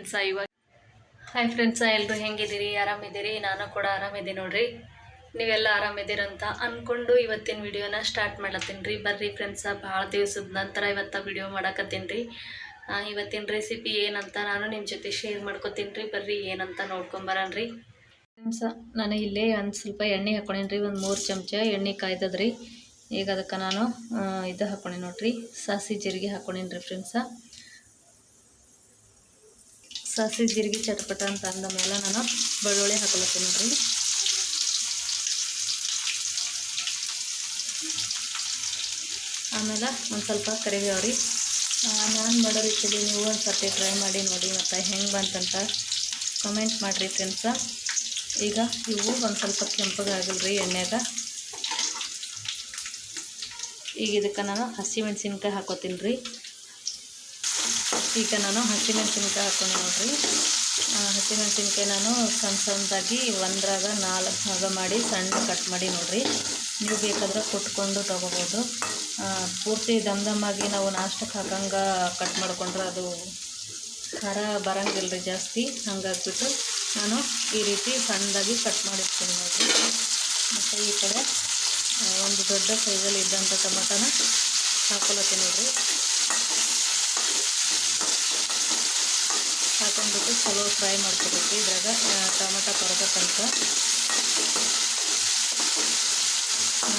Friends ಇವಾಗ hi friends ಎಲ್ಲರೂ ಹೆಂಗಿದ್ದೀರಿ? ಆರಾಮಿದ್ದೀರಿ? ನಾನು ಕೂಡ ಆರಾಮಿದ್ದೀನಿ ನೋಡ್ರಿ. ನೀವೆಲ್ಲ ಆರಾಮಿದ್ದೀರಂತ ಅಂದ್ಕೊಂಡು ಇವತ್ತಿನ ವಿಡಿಯೋನ ಸ್ಟಾರ್ಟ್ ಮಾಡ್ಲತ್ತೀನಿ ರೀ. ಬರ್ರಿ ಫ್ರೆಂಡ್ಸ, ಭಾಳ ದಿವಸದ ನಂತರ ಇವತ್ತ ವಿಡಿಯೋ ಮಾಡಕತ್ತೀನಿ ರೀ. ಇವತ್ತಿನ ರೆಸಿಪಿ ಏನಂತ ನಾನು ನಿಮ್ಮ ಜೊತೆ ಶೇರ್ ಮಾಡ್ಕೊತೀನಿ ರೀ. ಬರ್ರಿ, ಏನಂತ ನೋಡ್ಕೊಂಬರನ್ ರೀ. ಫ್ರೆಂಡ್ಸ, ನಾನು ಇಲ್ಲೇ ಒಂದು ಸ್ವಲ್ಪ ಎಣ್ಣೆ ಹಾಕೊಂಡೇನಿ ರೀ. ಒಂದು ಮೂರು ಚಮಚ ಎಣ್ಣೆ ಕಾಯ್ದದ್ರಿ ಈಗ ಅದಕ್ಕೆ ನಾನು ಇದು ಹಾಕೊಂಡೆ ನೋಡ್ರಿ. ಸಾಸಿ ಜೀರಿಗೆ ಹಾಕೊಂಡೇನಿ ರೀ ಫ್ರೆಂಡ್ಸ. ಸಾಸಿ ಜೀರಿಗೆ ಚಟಪಟ ಅಂತ ಅಂದ ಮೇಲೆ ನಾನು ಬೆಳ್ಳುಳ್ಳಿ ಹಾಕೊಳತ್ತೀನಿ ನೋಡ್ರಿ. ಆಮೇಲೆ ಒಂದು ಸ್ವಲ್ಪ ಕರಿಬೇವು ರೀ ನಾನು ಮಾಡೋ ರೀತಿಯಲ್ಲಿ ನೀವು ಒಂದು ಸರ್ತಿ ಟ್ರೈ ಮಾಡಿ ನೋಡಿ ಮತ್ತು ಹೆಂಗೆ ಬಂತಂತ ಕಮೆಂಟ್ ಮಾಡಿರಿ ಫ್ರೆಂಡ್ಸ ಈಗ ಇವು ಒಂದು ಸ್ವಲ್ಪ ಕೆಂಪಗಾಗಲ್ರಿ ಎಣ್ಣೆಗ. ಈಗ ಇದಕ್ಕೆ ನಾನು ಹಸಿ ಮೆಣಸಿನ್ಕಾಯಿ ಹಾಕೋತೀನಿ ರೀ ಈಗ ನಾನು ಹಸಿಮೆಣಸಿನ್ಕಾಯಿ ಹಾಕೊಂಡು ನೋಡಿರಿ. ಹಸಿಮೆಣಸಿನ್ಕಾಯಿ ನಾನು ಸಣ್ಣ ಸಣ್ಣದಾಗಿ ಒಂದ್ರಾಗ ನಾಲ್ಕು ಭಾಗ ಮಾಡಿ ಸಣ್ಣ ಕಟ್ ಮಾಡಿ ನೋಡಿರಿ. ನೀವು ಬೇಕಾದ್ರೆ ಕುಟ್ಕೊಂಡು ತೊಗೋಬೋದು. ಪೂರ್ತಿ ದಮ್ ದಮ್ಮಾಗಿ ನಾವು ನಾಷ್ಟಕ್ಕೆ ಹಾಕಂಗೆ ಕಟ್ ಮಾಡಿಕೊಂಡ್ರೆ ಅದು ಖಾರ ಬರಂಗಿಲ್ಲ ರೀ ಜಾಸ್ತಿ. ಹಂಗಾಗ್ಬಿಟ್ಟು ನಾನು ಈ ರೀತಿ ಸಣ್ಣದಾಗಿ ಕಟ್ ಮಾಡಿರ್ತೀನಿ ನೋಡಿರಿ. ಮತ್ತು ಈ ಕಡೆ ಒಂದು ದೊಡ್ಡ ಸೈಜಲ್ಲಿ ಇದ್ದಂಥ ಟೊಮಟನ ಹಾಕೊಳತ್ತೀನಿ ನೋಡ್ರಿ. ಹಾಕೊಂಡ್ಬಿಟ್ಟು ಚಲೋ ಫ್ರೈ ಮಾಡ್ಕೋಬೇಕು. ಇದ್ರಾಗ ಟೊಮೆಟೊ ತನಕ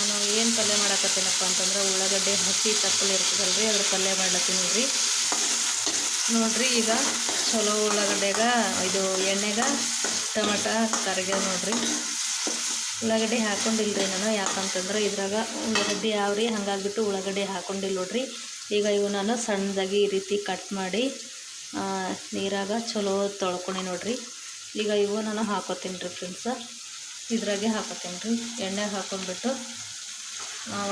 ನಾನು ಏನು ಪಲ್ಯ ಮಾಡಕತ್ತೀನಪ್ಪ ಅಂತಂದ್ರೆ, ಉಳ್ಳಾಗಡ್ಡೆ ಹಸಿ ಇರ್ತದಲ್ಲ ರೀ ಅದ್ರ ಪಲ್ಯ ಮಾಡ್ಲತ್ತೀನಿ ನೋಡ್ರಿ. ನೋಡ್ರಿ, ಈಗ ಚಲೋ ಉಳ್ಳಾಗಡ್ಡೆಗ ಇದು ಎಣ್ಣೆಗ ಟೊಮೆಟ ಕರಿಗೆ ನೋಡ್ರಿ. ಉಳ್ಳಾಗಡ್ಡೆ ಹಾಕೊಂಡಿಲ್ರಿ ನಾನು, ಯಾಕಂತಂದ್ರೆ ಇದ್ರಾಗ ಉಳ್ಳಾಗಡ್ಡೆ ಯಾವ್ರಿ, ಹಂಗಾಗ್ಬಿಟ್ಟು ಉಳ್ಳಾಗಡ್ಡೆ ಹಾಕೊಂಡಿಲ್ಲ ನೋಡ್ರಿ. ಈಗ ಇವು ನಾನು ಸಣ್ಣದಾಗಿ ಈ ರೀತಿ ಕಟ್ ಮಾಡಿ ನೀರಾಗ ಚಲೋ ತೊಳ್ಕೊಂಡು ನೋಡಿರಿ. ಈಗ ಇವು ನಾನು ಹಾಕೋತೀನಿ ರೀ ಫ್ರೆಂಡ್ಸ. ಇದ್ರಾಗೆ ಹಾಕೋತೀನಿ ರೀ. ಎಣ್ಣೆ ಹಾಕೊಂಡ್ಬಿಟ್ಟು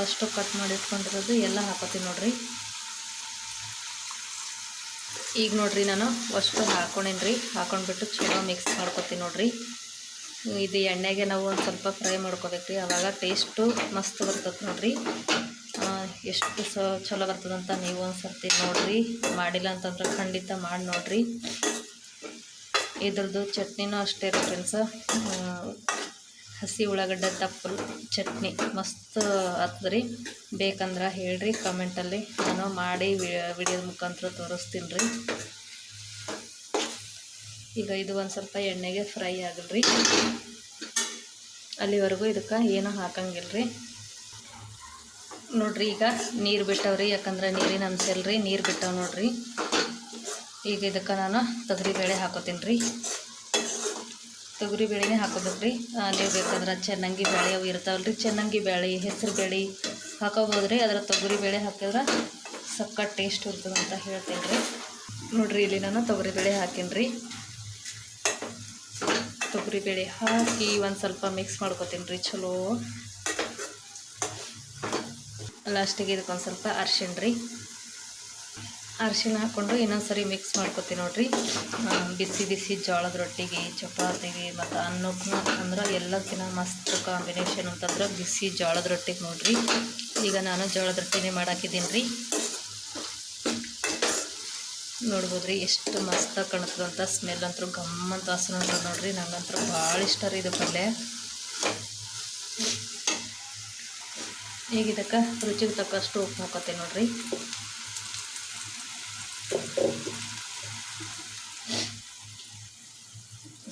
ಅಷ್ಟು ಕಟ್ ಮಾಡಿ ಇಟ್ಕೊಂಡಿರೋದು ಎಲ್ಲ ಹಾಕೋತೀನಿ ನೋಡಿರಿ. ಈಗ ನೋಡಿರಿ ನಾನು ಅಷ್ಟು ಹಾಕೊಂಡೇನಿ ರೀ. ಹಾಕೊಂಡ್ಬಿಟ್ಟು ಚಲೋ ಮಿಕ್ಸ್ ಮಾಡ್ಕೊತೀನಿ ನೋಡಿರಿ. ಇದು ಎಣ್ಣೆಗೆ ನಾವು ಒಂದು ಸ್ವಲ್ಪ ಫ್ರೈ ಮಾಡ್ಕೋಬೇಕು ರೀ ಅವಾಗ ಟೇಸ್ಟು ಮಸ್ತ್ ಬರ್ತದೆ ನೋಡ್ರಿ. ಎಷ್ಟು ಸ ಚಲೋ ಬರ್ತದಂತ ನೀವು ಒಂದು ಸರ್ತಿ ನೋಡ್ರಿ. ಮಾಡಿಲ್ಲ ಅಂತಂದ್ರೆ ಖಂಡಿತ ಮಾಡಿ ನೋಡ್ರಿ. ಇದ್ರದ್ದು ಚಟ್ನಿನೂ ಅಷ್ಟೇ ರೀ ಫ್ರೆಂಡ್ಸ ಹಸಿ ಉಳ್ಳಾಗಡ್ಡೆ ತಪ್ಪು ಚಟ್ನಿ ಮಸ್ತ್ ಆಗ್ತದ್ರಿ. ಬೇಕಂದ್ರೆ ಹೇಳ್ರಿ ಕಮೆಂಟಲ್ಲಿ. ನಾನು ಮಾಡಿ ವಿಡಿಯೋದ ಮುಖಾಂತರ ತೋರಿಸ್ತೀನಿ ರೀ ಈಗ ಇದು ಒಂದು ಸ್ವಲ್ಪ ಎಣ್ಣೆಗೆ ಫ್ರೈ ಆಗಲ್ರಿ. ಅಲ್ಲಿವರೆಗೂ ಇದಕ್ಕೆ ಏನೂ ಹಾಕಂಗಿಲ್ಲ ರೀ ನೋಡ್ರಿ, ಈಗ ನೀರು ಬಿಟ್ಟವ್ರಿ, ಯಾಕಂದ್ರೆ ನೀರಿನ ಅಂಶ ಇಲ್ರಿ, ನೀರು ಬಿಟ್ಟವ್ ನೋಡ್ರಿ. ಈಗ ಇದಕ್ಕೆ ನಾನು ತೊಗರಿಬೇಳೆ ಹಾಕೋತೀನಿ ರೀ ತೊಗರಿ ಬೇಳೆನೇ ಹಾಕೋಬೇಕು ರೀ ನೀವು ಬೇಕಂದ್ರೆ ಚೆನ್ನಂಗಿ ಬೇಳೆ ಅವು ಇರ್ತಾವಲ್ಲ ರೀ ಚೆನ್ನಾಗಿ ಬೇಳೆ, ಹೆಸರು ಬೇಳೆ ಹಾಕೋಬೋದ್ರಿ ಅದರ ತೊಗರಿ ಬೇಳೆ ಹಾಕಿದ್ರೆ ಸಕ್ಕ ಟೇಸ್ಟ್ ಇರ್ತದೆ ಅಂತ ಹೇಳ್ತೀನಿ ರೀ ನೋಡ್ರಿ, ಇಲ್ಲಿ ನಾನು ತೊಗರಿ ಬೇಳೆ ಹಾಕೀನಿ ರೀ ತೊಗರಿ ಬೇಳೆ ಹಾಕಿ ಒಂದು ಸ್ವಲ್ಪ ಮಿಕ್ಸ್ ಮಾಡ್ಕೋತೀನಿ ರೀ ಚಲೋ ಲಾಸ್ಟಿಗೆ ಇದಕ್ಕೊಂದು ಸ್ವಲ್ಪ ಅರ್ಶಿಣ ರೀ. ಅರ್ಶಿಣ ಹಾಕ್ಕೊಂಡು ಇನ್ನೊಂದು ಸರಿ ಮಿಕ್ಸ್ ಮಾಡ್ಕೊತೀನಿ ನೋಡ್ರಿ. ಬಿಸಿ ಬಿಸಿ ಜೋಳದ ರೊಟ್ಟಿಗೆ, ಚಪಾತಿಗೆ ಮತ್ತು ಅನ್ನಕ್ಕೂ ಅಂದ್ರೆ ಎಲ್ಲಕ್ಕಿಂತ ಮಸ್ತ್ ಕಾಂಬಿನೇಷನ್ ಅಂತಂದ್ರೆ ಬಿಸಿ ಜೋಳದ ರೊಟ್ಟಿಗೆ ನೋಡ್ರಿ. ಈಗ ನಾನು ಜೋಳದ ರೊಟ್ಟಿನೇ ಮಾಡಾಕಿದ್ದೀನಿ ರೀ ನೋಡ್ಬೋದು ರೀ ಎಷ್ಟು ಮಸ್ತಾಗಿ ಕಾಣುತ್ತದಂತ ಸ್ಮೆಲ್ ಅಂತೂ ಗಮ್ಮಂತ ವಾಸನೆ ಅಂತದ ನೋಡ್ರಿ. ಭಾಳ ಇಷ್ಟ ರೀ ಇದು ಪಲ್ಯ. ಈಗ ಇದಕ್ಕೆ ರುಚಿಗೆ ತಕ್ಕಷ್ಟು ಉಪ್ಪು ಹಾಕೋತೀನಿ ನೋಡ್ರಿ.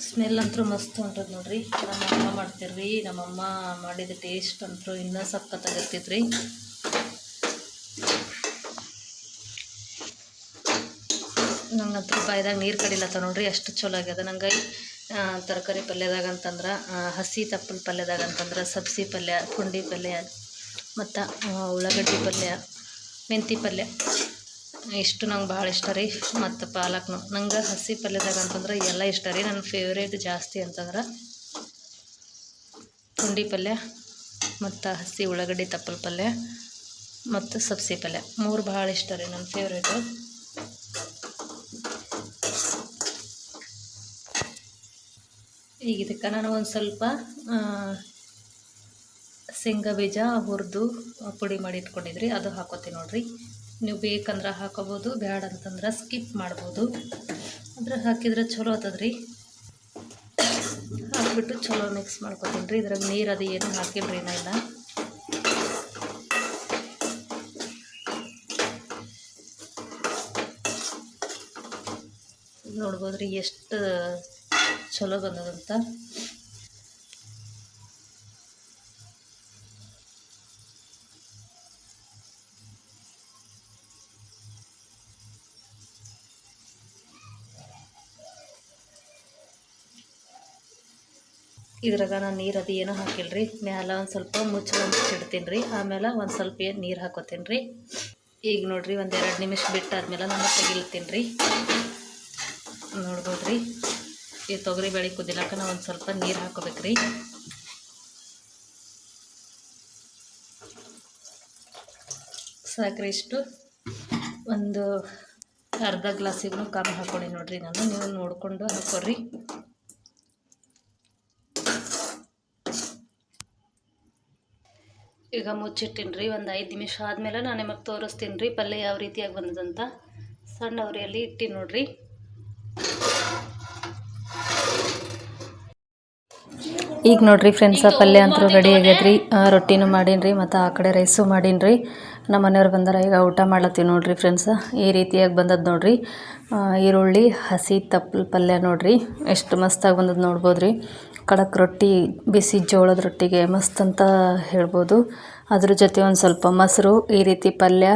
ಸ್ಮೆಲ್ ಅಂತೂ ಮಸ್ತ್ ಹೊಂಟದ ನೋಡ್ರಿ. ನಮ್ಮ ಅಮ್ಮ ಮಾಡ್ತಿರ್ರಿ, ನಮ್ಮಮ್ಮ ಮಾಡಿದ ಟೇಸ್ಟ್ ಅಂತೂ ಇನ್ನೂ ಸಖತ್ತಾಗಿರ್ತೈತ್ರಿ. ನಂಗಂತೂ ಬಾಯ್ದಾಗ ನೀರು ಕಡಿಲತ್ತ ನೋಡ್ರಿ, ಅಷ್ಟು ಚಲೋ ಆಗ್ಯದ. ನಂಗೆ ತರಕಾರಿ ಪಲ್ಯದಾಗ ಅಂತಂದ್ರೆ ಹಸಿ ತಪ್ಪಲ ಪಲ್ಯದಾಗ ಅಂತಂದ್ರೆ, ಸಬ್ಸಿ ಪಲ್ಯ, ಪುಂಡಿ ಪಲ್ಯ ಮತ್ತು ಉಳ್ಳಾಗಡ್ಡಿ ಪಲ್ಯ, ಮೆಂತಿ ಪಲ್ಯ, ಇಷ್ಟು ನಂಗೆ ಭಾಳ ಇಷ್ಟ ರೀ. ಮತ್ತು ಪಾಲಕ್ನು ನಂಗೆ ಹಸಿ ಪಲ್ಯದಾಗ ಅಂತಂದ್ರೆ ಎಲ್ಲ ಇಷ್ಟ ರೀ. ನನ್ನ ಫೇವ್ರೇಟ್ ಜಾಸ್ತಿ ಅಂತಂದ್ರೆ ಪುಂಡಿ ಪಲ್ಯ, ಮತ್ತು ಹಸಿ ಉಳ್ಳಾಗಡ್ಡಿ ತಪ್ಪಲ ಪಲ್ಯ, ಮತ್ತು ಸಬ್ಸಿ ಪಲ್ಯ. ಮೂರು ಭಾಳ ಇಷ್ಟ ರೀ ನನ್ನ ಫೇವ್ರೇಟು ಈಗ ಇದಕ್ಕೆ ನಾನು ಒಂದು ಸ್ವಲ್ಪ ಶೇಂಗಾ ಬೀಜ ಹುರಿದು ಪುಡಿ ಮಾಡಿ ಇಟ್ಕೊಂಡಿದ್ರಿ, ಅದು ಹಾಕೋತೀನಿ ನೋಡಿರಿ. ನೀವು ಬೇಕಂದ್ರೆ ಹಾಕೋಬೋದು ಬೇಡ ಅಂತಂದ್ರೆ ಸ್ಕಿಪ್ ಮಾಡ್ಬೋದು. ಅದ್ರ ಹಾಕಿದ್ರೆ ಚಲೋ ಆತದ್ರಿ. ಹಾಕ್ಬಿಟ್ಟು ಚಲೋ ಮಿಕ್ಸ್ ಮಾಡ್ಕೊತೀನಿ ರೀ, ಇದ್ರಾಗ ನೀರು ಅದು ಏನು ಹಾಕಿಲ್ರಿ ಇಲ್ಲ ನೋಡ್ಬೋದ್ರಿ ಎಷ್ಟು ಚಲೋ ಬಂದದಂತ. ಇದ್ರಾಗ ನಾನು ನೀರು ಅದು ಏನೂ ರೀ ಮ್ಯಾಲ ಒಂದು ಸ್ವಲ್ಪ ಮುಚ್ಚಳ ಮುಚ್ಚಿಡ್ತೀನಿ ರೀ ಆಮೇಲೆ ಒಂದು ಸ್ವಲ್ಪ ಏನು ನೀರು ಹಾಕೋತೀನಿ ರೀ ಈಗ ನೋಡಿರಿ ಒಂದು ಎರಡು ನಿಮಿಷ ಬಿಟ್ಟಾದ್ಮೇಲೆ ನಾನು ತೆಗಿಲ್ತೀನಿ ರೀ ನೋಡ್ಬೋದ್ರಿ. ಈ ತೊಗರಿ ಬೇಳೆ ಕುದಿಲಾಕ ನಾವು ಒಂದು ಸ್ವಲ್ಪ ನೀರು ಹಾಕೋಬೇಕ್ರಿ. ಸಾಕ್ರಿ ಇಷ್ಟು. ಒಂದು ಅರ್ಧ ಗ್ಲಾಸಿಗೂ ಕಮ್ಮಿ ಹಾಕೊಳ್ಳಿ ನೋಡಿರಿ. ನಾನು ನೀವು ನೋಡಿಕೊಂಡು ಹಾಕೋರಿ ಈಗ ಮುಚ್ಚಿಟ್ಟಿನಿ ರೀ ಒಂದು ಐದು ನಿಮಿಷ ಆದಮೇಲೆ ನಾನು ನಿಮಗೆ ತೋರಿಸ್ತೀನಿ ರೀ ಪಲ್ಯ ಯಾವ ರೀತಿಯಾಗಿ ಬಂದದಂತ. ಸಣ್ಣ ಅವರಿಯಲ್ಲಿ ಇಟ್ಟಿ ನೋಡ್ರಿ. ಈಗ ನೋಡ್ರಿ ಫ್ರೆಂಡ್ಸ ಪಲ್ಯ ಅಂತೂ ರೆಡಿ ಆಗ್ಯದ್ರಿ. ರೊಟ್ಟಿನೂ ಮಾಡೀನಿ ರೀ ಮತ್ತು ಆ ಕಡೆ ರೈಸು ಮಾಡೀನಿ ರೀ ನಮ್ಮ ಮನೆಯವ್ರು ಬಂದಾರ ಈಗ ಊಟ ಮಾಡ್ಲತ್ತೀವಿ ನೋಡ್ರಿ ಫ್ರೆಂಡ್ಸ್. ಈ ರೀತಿಯಾಗಿ ಬಂದದ್ದು ನೋಡ್ರಿ. ಈರುಳ್ಳಿ ಹಸಿ ತಪ್ಪಲು ಪಲ್ಯ ನೋಡ್ರಿ. ಎಷ್ಟು ಮಸ್ತಾಗಿ ಬಂದದ್ದು ನೋಡ್ಬೋದು ರೀ ಕಡಕ್ ರೊಟ್ಟಿ ಬಿಸಿ ಜೋಳದ ರೊಟ್ಟಿಗೆ ಮಸ್ತ್ ಅಂತ ಹೇಳ್ಬೋದು. ಅದ್ರ ಜೊತೆ ಒಂದು ಸ್ವಲ್ಪ ಮೊಸರು ಈ ರೀತಿ ಪಲ್ಯ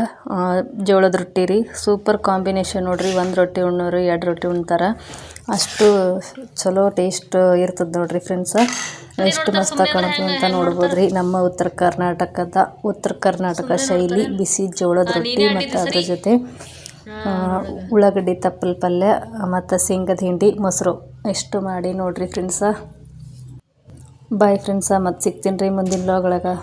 ಜೋಳದ ರೊಟ್ಟಿ ರೀ. ಸೂಪರ್ ಕಾಂಬಿನೇಷನ್ ನೋಡ್ರಿ ಒಂದು ರೊಟ್ಟಿ ಉಣ್ಣೋರು ಎರಡು ರೊಟ್ಟಿ ಉಣ್ತಾರೆ. ಅಷ್ಟು ಚಲೋ ಟೇಸ್ಟ್ ಇರ್ತದೆ ನೋಡ್ರಿ ಫ್ರೆಂಡ್ಸ. ಎಷ್ಟು ಮಸ್ತ್ ಕಾಣುತ್ತೆ ಅಂತ ನೋಡ್ಬೋದು ರೀ. ನಮ್ಮ ಉತ್ತರ ಕರ್ನಾಟಕದ ಉತ್ತರ ಕರ್ನಾಟಕ ಶೈಲಿ ಬಿಸಿ ಜೋಳದ ರೊಟ್ಟಿ ಮತ್ತು ಅದ್ರ ಜೊತೆ ಉಳ್ಳಾಗಡ್ಡಿ ತಪ್ಪಲ್ ಪಲ್ಯ ಮತ್ತು ಶೇಂಗದ ಹಿಂಡಿ ಮೊಸರು. ಎಷ್ಟು ಮಾಡಿ ನೋಡ್ರಿ ಫ್ರೆಂಡ್ಸ. ಬಾಯ್ ಫ್ರೆಂಡ್ಸ ಮತ್ತು ಸಿಗ್ತೀನಿ ರೀ ಮುಂದಿನ ಬ್ಲಾಗ್ ಒಳಗೆ.